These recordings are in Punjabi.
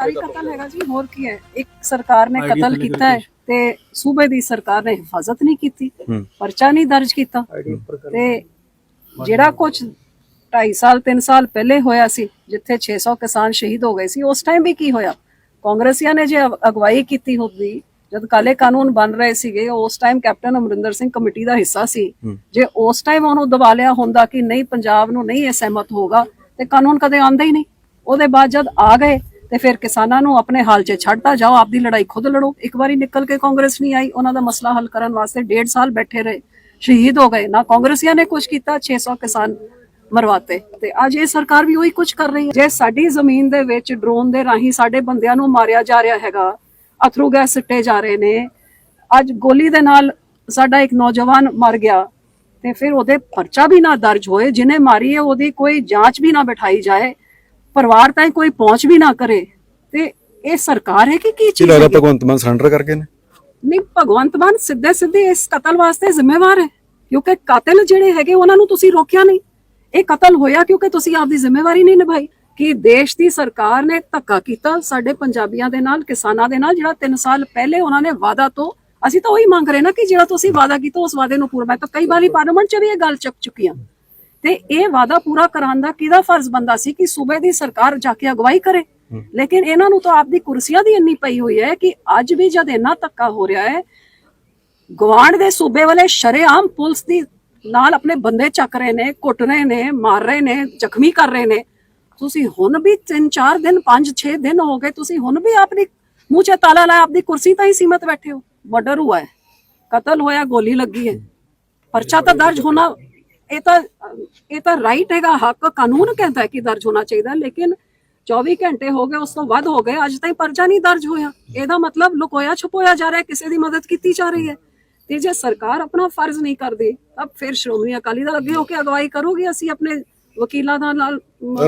ਸਰਕਾਰੀ ਕਤਲ ਹੈਗਾ ਜੀ ਹੋਰ ਕੀ ਹੈ? ਇੱਕ ਸਰਕਾਰ ਨੇ ਕਤਲ ਕੀਤਾ ਹੈ ਤੇ ਸੂਬੇ ਦੀ ਸਰਕਾਰ ਨੇ ਹਿਫਾਜ਼ਤ ਨਹੀਂ ਕੀਤੀ। ਪਰਚਾ ਨਹੀਂ ਦਰਜ ਕੀਤਾ। ਤੇ ਜਿਹੜਾ ਕੁਝ 2.5 ਸਾਲ 3 ਸਾਲ ਪਹਿਲੇ ਹੋਇਆ ਸੀ ਜਿੱਥੇ 600 ਕਿਸਾਨ ਸ਼ਹੀਦ ਹੋ ਗਏ ਸੀ ਉਸ ਟਾਈਮ ਵੀ ਕੀ ਹੋਇਆ? ਕਾਂਗਰਸੀਆਂ ਨੇ ਜੇ ਅਗ- ਅਗਵਾਈ ਕੀਤੀ ਹੁੰਦੀ ਜਦ ਕਾਲੇ ਕਾਨੂੰਨ ਬਣ ਰਹੇ ਸੀਗੇ ਉਸ time captain Amarinder Singh committee ਦਾ ਹਿੱਸਾ ਸੀ। ਜੇ ਉਸ ਟਾਈਮ ਉਹਨੂੰ ਦਬਾ ਲਿਆ ਹੁੰਦਾ ਕਿ ਨਹੀਂ ਪੰਜਾਬ ਨੂੰ ਨਹੀਂ ਇਹ ਸਹਿਮਤ ਹੋਗਾ ਤੇ ਕਾਨੂੰਨ ਕਦੇ ਆਉਂਦਾ ਹੀ ਨਹੀਂ। ਉਹਦੇ ਬਾਅਦ ਜਦ ਆ ਗਏ ਤੇ ਫਿਰ ਕਿਸਾਨਾਂ ਨੂੰ ਆਪਣੇ ਹਾਲ 'ਚ ਛੱਡਤਾ ਜਾਓ, ਆਪਦੀ ਲੜਾਈ ਖੁਦ ਲੜੋ। ਇੱਕ ਵਾਰੀ ਨਿਕਲ ਕੇ ਕਾਂਗਰਸ ਨਹੀਂ ਆਈ, ਉਹਨਾਂ ਦਾ ਮਸਲਾ ਹੱਲ ਕਰਨ ਵਾਸਤੇ ਡੇਢ ਸਾਲ ਬੈਠੇ ਰਹੇ, ਸ਼ਹੀਦ ਹੋ ਗਏ। ਨਾ ਕਾਂਗਰਸੀਆਂ ਨੇ ਕੁਝ ਕੀਤਾ 600 ਕਿਸਾਨ ਮਰਵਾਤੇ। ਤੇ ਅੱਜ ਇਹ ਸਰਕਾਰ ਵੀ ਉਹੀ ਕੁਝ ਕਰ ਰਹੀ ਹੈ। ਜੇ ਸਾਡੀ ਜ਼ਮੀਨ ਦੇ ਵਿੱਚ ਡਰੋਨ ਦੇ ਰਾਹੀਂ ਸਾਡੇ ਬੰਦਿਆਂ ਨੂੰ ਮਾਰਿਆ ਜਾ ਰਿਹਾ ਹੈਗਾ, ਅਥਰੂ ਗੈਸ ਸਿੱਟੇ ਜਾ ਰਹੇ ਨੇ, ਅੱਜ ਗੋਲੀ ਦੇ ਨਾਲ ਸਾਡਾ ਇੱਕ ਨੌਜਵਾਨ ਮਰ ਗਿਆ, ਤੇ ਫਿਰ ਉਹਦੇ ਪਰਚਾ ਵੀ ਨਾ ਦਰਜ ਹੋਏ, ਜਿਹਨੇ ਮਾਰੀ ਹੈ, ਉਹਦੀ ਕੋਈ ਜਾਂਚ ਵੀ ਨਾ ਬਿਠਾਈ ਜਾਏ ਪਰਿਵਾਰ ਤਾਈਂ ਕੋਈ ਪਹੁੰਚ ਵੀ ਨਾ ਕਰੇ। ਤੇ ਇਹ ਸਰਕਾਰ ਹੈ ਕਿ ਕੀ ਕੀ ਚੀਜ਼ ਲੱਗਦਾ ਹੈ ਭਗਵੰਤ ਮਾਨ ਸਰੈਂਡਰ ਕਰਕੇ ਨੇ? ਨਹੀਂ ਭਗਵੰਤ ਮਾਨ ਸਿੱਧੇ ਸਿੱਧੇ ਇਸ ਕਤਲ ਵਾਸਤੇ ਜ਼ਿੰਮੇਵਾਰ ਹੈ। ਕਿਉਂਕਿ ਕਾਤਲ ਜਿਹੜੇ ਹੈਗੇ ਉਹਨਾਂ ਨੂੰ ਤੁਸੀਂ ਰੋਕਿਆ ਨਹੀਂ। ਇਹ ਕਤਲ ਹੋਇਆ ਕਿਉਂਕਿ ਤੁਸੀਂ ਆਪਦੀ ਜ਼ਿੰਮੇਵਾਰੀ ਨਹੀਂ ਨਿਭਾਈ। ਕਿ ਦੇਸ਼ ਦੀ ਸਰਕਾਰ ਨੇ ਧੱਕਾ ਕੀਤਾ ਸਾਡੇ ਪੰਜਾਬੀਆਂ ਦੇ ਨਾਲ ਕਿਸਾਨਾਂ ਦੇ ਨਾਲ ਜਿਹੜਾ 3 ਸਾਲ ਪਹਿਲੇ ਉਹਨਾਂ ਨੇ ਵਾਅਦਾ ਤੋਂ ਅਸੀਂ ਤਾਂ ਉਹੀ ਮੰਗ ਰਹੇ ਨਾ ਕਿ ਜਿਹੜਾ ਤੁਸੀਂ ਵਾਅਦਾ ਕੀਤਾ ਉਸ ਵਾਅਦੇ ਨੂੰ ਪੂਰਾ ਮੈਂ ਤਾਂ ਕਈ ਵਾਰੀ ਪਾਰਲੀਮੈਂਟ 'ਚ ਵੀ ਇਹ ਗੱਲ ਚੱਕ ਚੁੱਕੀ ਹਾਂ। ਤੇ ਇਹ ਵਾਅਦਾ ਪੂਰਾ ਕਰਾਉਣ ਦਾ ਕਿਹਦਾ ਫਰਜ਼ ਬੰਦਾ ਸੀ ਕਿ ਸੂਬੇ ਦੀ ਸਰਕਾਰ ਜਾ ਕੇ ਅਗਵਾਈ ਕਰੇ? ਲੇਕਿਨ ਇਹਨਾਂ ਨੂੰ ਤਾਂ ਆਪਦੀ ਕੁਰਸੀਆਂ ਦੀ ਇੰਨੀ ਪਈ ਹੋਈ ਹੈ ਕਿ ਅੱਜ ਵੀ ਜਦ ਇੰਨਾ ਧੱਕਾ ਹੋ ਰਿਹਾ ਹੈ ਗਵਾਂਡ ਦੇ ਸੂਬੇ ਵਾਲੇ ਸ਼ਰੇਆਮ ਪੁਲਿਸ ਦੀ ਨਾਲ ਆਪਣੇ ਬੰਦੇ ਚੱਕ ਰਹੇ ਨੇ ਕੁੱਟ ਰਹੇ ਨੇ ਮਾਰ ਰਹੇ ਨੇ ਜ਼ਖਮੀ ਕਰ ਰਹੇ ਨੇ। ਤੁਸੀਂ ਹੁਣ ਵੀ 3-4 ਦਿਨ 5-6 ਦਿਨ ਹੋ ਗਏ ਤੁਸੀਂ ਹੁਣ ਵੀ ਆਪਣੀ ਮੂੰਹ 'ਚ ਤਾਲਾ ਲਾਇਆ ਆਪਣੀ ਕੁਰਸੀ ਤਾਂ ਹੀ ਸੀਮਤ ਬੈਠੇ ਹੋ। ਮਰਡਰ ਹੁਆ ਹੈ। ਕਤਲ ਹੋਇਆ ਗੋਲੀ ਲੱਗੀ ਹੈ। ਪਰਚਾ ਤਾਂ ਦਰਜ ਹੋਣਾ ਇਹ ਤਾਂ ਇਹ ਤਾਂ ਰਾਈਟ ਹੈਗਾ ਹੱਕ ਕਾਨੂੰਨ ਕਹਿੰਦਾ ਕਿ ਦਰਜ ਹੋਣਾ ਚਾਹੀਦਾ ਲੇਕਿਨ 24 ਘੰਟੇ ਹੋ ਗਏ ਉਸ ਤੋਂ ਵੱਧ ਹੋ ਗਏ ਅੱਜ ਤਾਈਂ ਪਰਚਾ ਨਹੀਂ ਦਰਜ ਹੋਇਆ। ਇਹਦਾ ਮਤਲਬ ਲੁਕੋਇਆ ਛੁਪੋਇਆ ਜਾ ਰਿਹਾ ਕਿਸੇ ਦੀ ਮਦਦ ਕੀਤੀ ਜਾ ਰਹੀ ਹੈ। ਤੇ ਜੇ ਸਰਕਾਰ ਆਪਣਾ ਫਰਜ਼ ਨਹੀਂ ਕਰਦੀ ਤਾਂ ਫਿਰ ਸ਼੍ਰੋਮਣੀ ਅਕਾਲੀ ਦਲ ਅੱਗੇ ਹੋ ਕੇ ਅਗਵਾਈ ਕਰੂਗੀ ਅਸੀਂ ਆਪਣੇ ਵਕੀਲਾਂ ਦਾ ਨਾਲ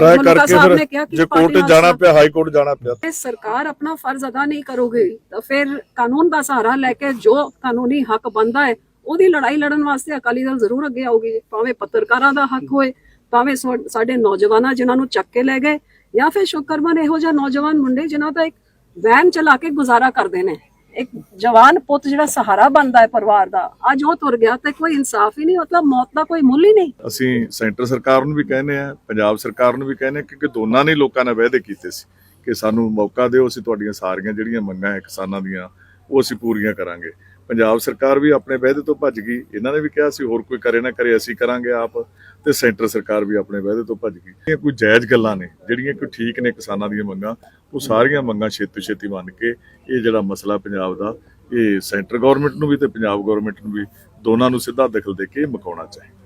ਰਾਏ ਕਰਕੇ ਸਾਹਿਬ ਨੇ ਫਿਰ ਕਿਹਾ ਕਿ ਜੇ ਕੋਰਟ ਜਾਣਾ ਪਿਆ ਹਾਈ ਕੋਰਟ ਜਾਣਾ ਪਿਆ। ਜੇ ਸਰਕਾਰ ਆਪਣਾ ਫਰਜ਼ ਅਦਾ ਨਹੀਂ ਕਰੋਗੇ ਤਾਂ ਫਿਰ ਕਾਨੂੰਨ ਦਾ ਸਹਾਰਾ ਲੈ ਕੇ ਜੋ ਕਾਨੂੰਨੀ ਹੱਕ ਬੰਦਾ ਹੈ ਉਹਦੀ ਲੜਾਈ ਲੜਨ ਵਾਸਤੇ ਅਕਾਲੀ ਦਲ ਜ਼ਰੂਰ ਅੱਗੇ ਆਊਗੀ ਭਾਵੇਂ ਪੱਤਰਕਾਰਾਂ ਦਾ ਹੱਕ ਹੋਏ, ਭਾਵੇਂ ਸਾਡੇ ਨੌਜਵਾਨਾਂ ਜਿਨ੍ਹਾਂ ਨੂੰ ਚੱਕ ਕੇ ਲੈ ਗਏ, ਜਾਂ ਫਿਰ ਸ਼ੁਕਰਮਨ ਇਹੋ ਜਿਹੇ ਨੌਜਵਾਨ ਮੁੰਡੇ ਜਿਨ੍ਹਾਂ ਦਾ ਇੱਕ ਵੈਨ ਚਲਾ ਕੇ ਗੁਜ਼ਾਰਾ ਕਰਦੇ ਨੇ। ਇੱਕ ਜਵਾਨ ਪੁੱਤ ਜਿਹੜਾ ਸਹਾਰਾ ਬਣਦਾ ਹੈ ਪਰਿਵਾਰ ਦਾ, ਅੱਜ ਉਹ ਤੁਰ ਗਿਆ ਤੇ ਕੋਈ ਇਨਸਾਫ ਹੀ ਨਹੀਂ, ਮਤਲਬ ਮੌਤ ਦਾ ਕੋਈ ਮੁੱਲ ਹੀ ਨਹੀਂ। ਅਸੀਂ ਸੈਂਟਰ ਸਰਕਾਰ ਨੂੰ ਵੀ ਕਹਿੰਦੇ ਆ ਪੰਜਾਬ ਸਰਕਾਰ ਨੂੰ ਵੀ ਕਹਿੰਦੇ ਆ ਕਿ ਦੋਨਾਂ ਨੇ ਲੋਕਾਂ ਨਾਲ ਵਾਅਦੇ ਕੀਤੇ ਸੀ ਕਿ ਸਾਨੂੰ ਮੌਕਾ ਦਿਓ, ਅਸੀਂ ਤੁਹਾਡੀਆਂ ਸਾਰੀਆਂ ਜਿਹੜੀਆਂ ਮੰਗਾਂ ਹੈ ਕਿਸਾਨਾਂ ਦੀਆਂ, ਉਹ ਅਸੀਂ ਪੂਰੀਆਂ ਕਰਾਂਗੇ। ਪੰਜਾਬ ਸਰਕਾਰ ਵੀ ਆਪਣੇ ਵਾਅਦੇ ਤੋਂ ਭੱਜ ਗਈ। ਇਹਨਾਂ ਨੇ ਵੀ ਕਿਹਾ ਸੀ, ਹੋਰ ਕੋਈ ਕਰੇ ਨਾ ਕਰੇ, ਅਸੀਂ ਕਰਾਂਗੇ ਆਪ। ਤੇ ਸੈਂਟਰ ਸਰਕਾਰ ਵੀ ਆਪਣੇ ਵਾਅਦੇ ਤੋਂ ਭੱਜ ਗਈ। ਇਹ ਕੋਈ ਜਾਇਜ਼ ਗੱਲਾਂ ਨੇ, ਜਿਹੜੀਆਂ ਕੋਈ ਠੀਕ ਨੇ ਕਿਸਾਨਾਂ ਦੀਆਂ ਮੰਗਾਂ, ਉਹ ਸਾਰੀਆਂ ਮੰਗਾਂ ਛੇਤੀ ਛੇਤੀ ਮੰਨ ਕੇ ਇਹ ਜਿਹੜਾ ਮਸਲਾ ਪੰਜਾਬ ਦਾ, ਇਹ ਸੈਂਟਰ ਗਵਰਨਮੈਂਟ ਨੂੰ ਵੀ ਤੇ ਪੰਜਾਬ ਗਵਰਨਮੈਂਟ ਨੂੰ ਵੀ ਦੋਨਾਂ ਨੂੰ ਸਿੱਧਾ ਦਖਲ ਦੇ ਕੇ ਮਕਾਉਣਾ ਚਾਹੀਦਾ।